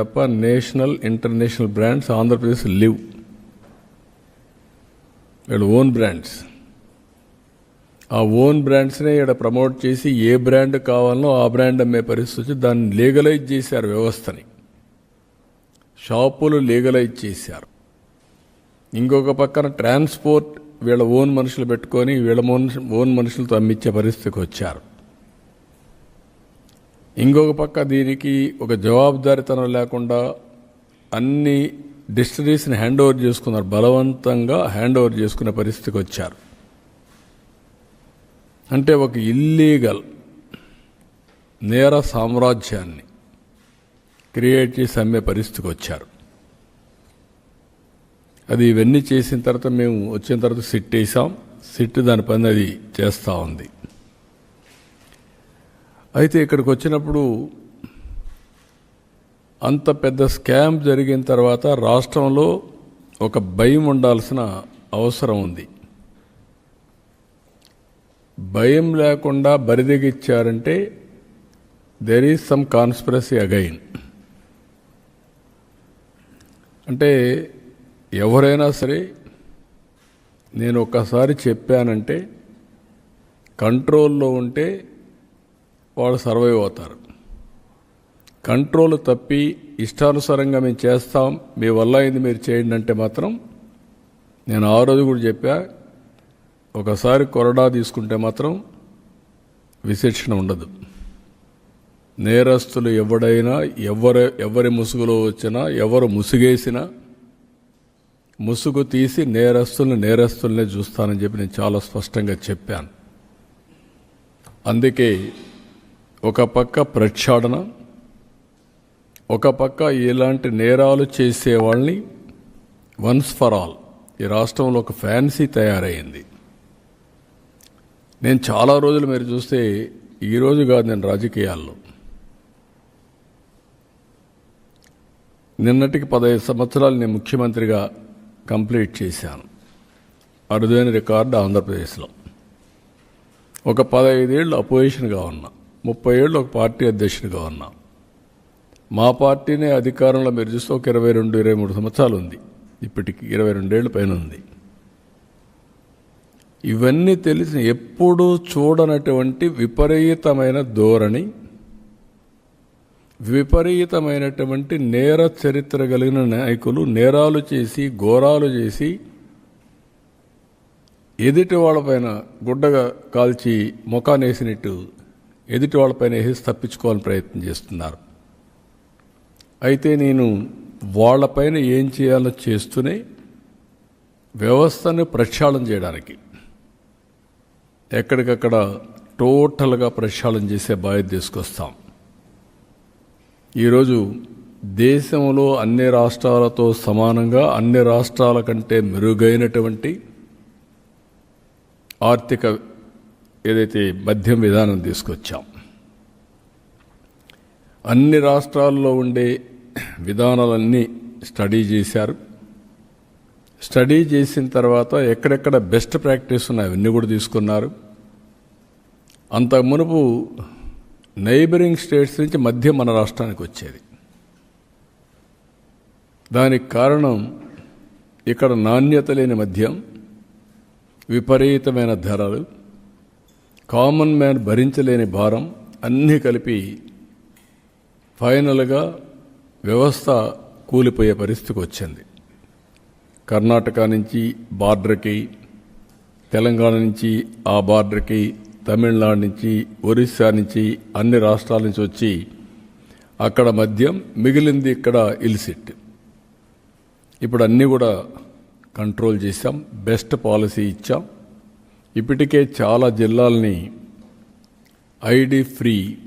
తప్ప national international brands Andhra Pradesh live. వీళ్ళు own brands. ఆ ఓన్ బ్రాండ్స్నే ఇక్కడ ప్రమోట్ చేసి ఏ బ్రాండ్ కావాలనో ఆ బ్రాండ్ అమ్మే పరిస్థితి వచ్చి దాన్ని లీగలైజ్ చేశారు వ్యవస్థని. షాపులు లీగలైజ్ చేశారు. ఇంకొక పక్కన ట్రాన్స్పోర్ట్ వీళ్ళ ఓన్ మనుషులు పెట్టుకొని వీళ్ళ ఓన్ ఓన్ మనుషులతో అమ్మించే పరిస్థితికి వచ్చారు. ఇంకొక పక్క దీనికి ఒక జవాబుదారితనం లేకుండా అన్ని డిస్టరీస్ని హ్యాండ్ ఓవర్ చేసుకున్నారు. బలవంతంగా హ్యాండ్ ఓవర్ చేసుకునే పరిస్థితికి వచ్చారు. అంటే ఒక ఇల్లీగల్ నేర సామ్రాజ్యాన్ని క్రియేట్ చేసి అమ్మే పరిస్థితికి వచ్చారు. అది ఇవన్నీ చేసిన తర్వాత మేము వచ్చిన తర్వాత సిట్ వేసాం సిట్ దాని పని అది చేస్తూ ఉంది. అయితే ఇక్కడికి వచ్చినప్పుడు అంత పెద్ద స్కామ్ జరిగిన తర్వాత రాష్ట్రంలో ఒక భయం ఉండాల్సిన అవసరం ఉంది. భయం లేకుండా బరిదిగిచ్చారంటే there is some conspiracy again అంటే ఎవరైనా సరే నేను ఒక్కసారి చెప్పానంటే కంట్రోల్లో ఉంటే వాళ్ళు సర్వైవ్ అవుతారు. కంట్రోల్ తప్పి ఇష్టానుసారంగా మేము చేస్తాం మీ వల్ల అయింది మీరు చేయండి అంటే మాత్రం నేను ఆ రోజు కూడా చెప్పా ఒకసారి కొరడా తీసుకుంటే మాత్రం విశిక్షణ ఉండదు. నేరస్తులు ఎవడైనా ఎవరు ఎవరి ముసుగులో వచ్చినా ఎవరు ముసుగేసినా ముసుగు తీసి నేరస్తుల్ని నేరస్తుల్నే చూస్తానని చెప్పి నేను చాలా స్పష్టంగా చెప్పాను. అందుకే ఒక పక్క ప్రక్షాళన ఒక పక్క ఇలాంటి నేరాలు చేసే వాళ్ళని వన్స్ ఫర్ ఆల్ ఈ రాష్ట్రంలో ఒక ఫ్యాన్సీ తయారైంది. నేను చాలా రోజులు మీరు చూస్తే ఈరోజు కాదు నేను రాజకీయాల్లో. నిన్నటికి పదహైదు సంవత్సరాలు నేను ముఖ్యమంత్రిగా కంప్లీట్ చేశాను. అరుదైన రికార్డు ఆంధ్రప్రదేశ్లో. ఒక పదహైదేళ్ళు అపోజిషన్గా ఉన్నా. ముప్పై ఏళ్ళు ఒక పార్టీ అధ్యక్షుడిగా ఉన్నా. మా పార్టీనే అధికారంలో మీరు చూస్తే ఒక ఇరవై రెండు ఇరవై మూడు సంవత్సరాలు ఉంది. ఇప్పటికి ఇరవై రెండేళ్ళు పైన ఉంది. ఇవన్నీ తెలిసిన ఎప్పుడూ చూడనటువంటి విపరీతమైన ధోరణి విపరీతమైనటువంటి నేర చరిత్ర కలిగిన నాయకులు నేరాలు చేసి ఘోరాలు చేసి ఎదుటి వాళ్ళపైన గుడ్డగా కాల్చి ముఖానేసినట్టు ఎదుటి వాళ్ళపైన వేసి తప్పించుకోవాలని ప్రయత్నం చేస్తున్నారు. అయితే నేను వాళ్ళపైన ఏం చేయాలో చేస్తూనే వ్యవస్థను ప్రక్షాళన చేయడానికి ఎక్కడికక్కడ టోటల్గా ప్రక్షాళన చేసే బాధ్యత తీసుకొస్తాం. ఈరోజు దేశంలో అన్ని రాష్ట్రాలతో సమానంగా అన్ని రాష్ట్రాల కంటే మెరుగైనటువంటి ఆర్థిక ఏదైతే మద్యం విధానం తీసుకొచ్చాం అన్ని రాష్ట్రాల్లో ఉండే విధానాలన్నీ స్టడీ చేశారు. స్టడీ చేసిన తర్వాత ఎక్కడెక్కడ బెస్ట్ ప్రాక్టీస్ ఉన్నాయి అవన్నీ కూడా తీసుకున్నారు. అంత మునుపు నైబరింగ్ స్టేట్స్ నుంచి మధ్య మన రాష్ట్రానికి వచ్చేది. దానికి కారణం ఇక్కడ నాణ్యత లేని మద్యం విపరీతమైన ధరలు కామన్ మ్యాన్ భరించలేని భారం అన్నీ కలిపి ఫైనల్గా వ్యవస్థ కూలిపోయే పరిస్థితికి వచ్చింది. కర్ణాటక నుంచి బార్డర్కి తెలంగాణ నుంచి ఆ బార్డర్కి తమిళనాడు నుంచి ఒరిస్సా నుంచి అన్ని రాష్ట్రాల నుంచి వచ్చి అక్కడ మద్యం మిగిలింది ఇక్కడ ఇల్సిట్. ఇప్పుడు అన్నీ కూడా కంట్రోల్ చేసాం బెస్ట్ పాలసీ ఇచ్చాం. ఇప్పటికే చాలా జిల్లాలని ఐడి ఫ్రీ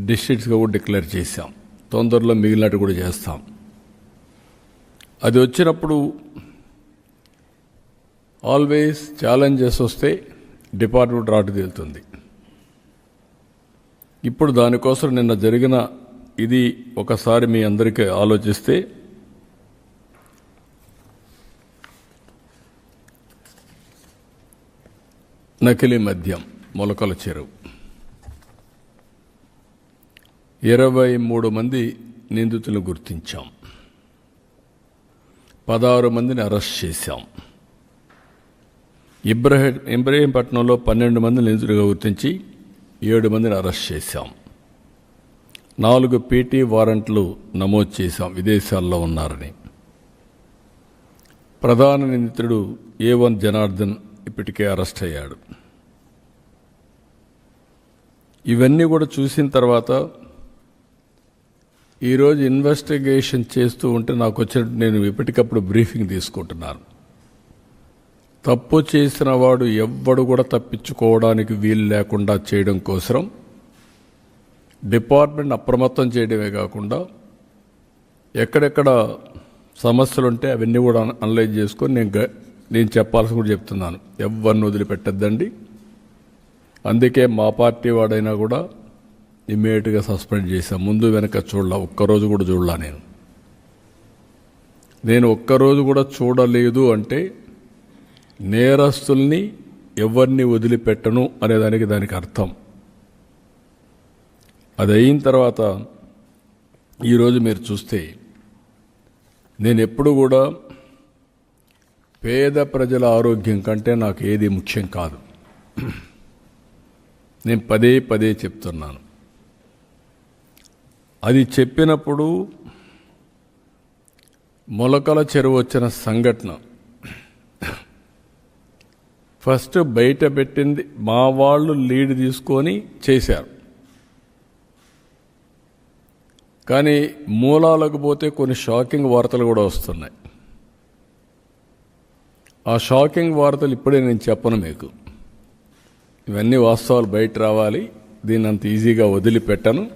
డిస్ట్రిక్ట్స్గా కూడా డిక్లేర్ చేశాం. తొందరలో మిగిలినట్టు కూడా చేస్తాం. అది వచ్చినప్పుడు ఆల్వేస్ ఛాలెంజెస్ వస్తే డిపార్ట్మెంట్ రాటు తేలుతుంది. ఇప్పుడు దానికోసం నిన్న జరిగిన ఇది ఒకసారి మీ అందరికీ ఆలోచిస్తే నకిలీ మద్యం మొలకల చెరువు. ఇరవై మూడు మంది నిందితులను గుర్తించాం. పదహారు మందిని అరెస్ట్ చేశాం. ఇబ్రహీం ఇబ్రహీంపట్నంలో పన్నెండు మంది నిందితులుగా గుర్తించి ఏడు మందిని అరెస్ట్ చేశాం. నాలుగు పీటీ వారెంట్లు నమోదు చేశాం విదేశాల్లో ఉన్నారని. ప్రధాన నిందితుడు ఏ వన్ జనార్దన్ ఇప్పటికే అరెస్ట్ అయ్యాడు. ఇవన్నీ కూడా చూసిన తర్వాత ఈరోజు ఇన్వెస్టిగేషన్ చేస్తూ ఉంటే నాకు వచ్చిన నేను ఎప్పటికప్పుడు బ్రీఫింగ్ తీసుకుంటున్నాను. తప్పు చేసిన వాడు ఎవ్వడు కూడా తప్పించుకోవడానికి వీలు లేకుండా చేయడం కోసం డిపార్ట్మెంట్ అప్రమత్తం చేయడమే కాకుండా ఎక్కడెక్కడ సమస్యలు ఉంటే అవన్నీ కూడా అనలైజ్ చేసుకొని నేను గ- నేను చెప్పాల్సి కూడా చెప్తున్నాను. ఎవరిని వదిలిపెట్టద్దండి. అందుకే మా పార్టీ వాడైనా కూడా ఇమీడియట్గా సస్పెండ్ చేశాం. ముందు వెనక చూడలా ఒక్కరోజు కూడా చూడలా నేను. నేను ఒక్కరోజు కూడా చూడలేదు అంటే నేరస్తుల్ని ఎవరిని వదిలిపెట్టను అనేదానికి దానికి అర్థం. అది అయిన తర్వాత ఈరోజు మీరు చూస్తే నేను ఎప్పుడు కూడా పేద ప్రజల ఆరోగ్యం కంటే నాకు ఏది ముఖ్యం కాదు. నేను పదే పదే చెప్తున్నాను. అది చెప్పినప్పుడు మొలకల చెరువు వచ్చిన సంఘటన. ఫస్ట్ బయట పెట్టింది మా వాళ్ళు లీడ్ తీసుకొని చేశారు. కానీ మూలాలకు పోతే కొన్ని షాకింగ్ వార్తలు కూడా వస్తున్నాయి. ఆ షాకింగ్ వార్తలు ఇప్పుడే నేను చెప్పను మీకు. ఇవన్నీ వాస్తవాలు బయట రావాలి. దీన్ని అంత ఈజీగా వదిలిపెట్టను.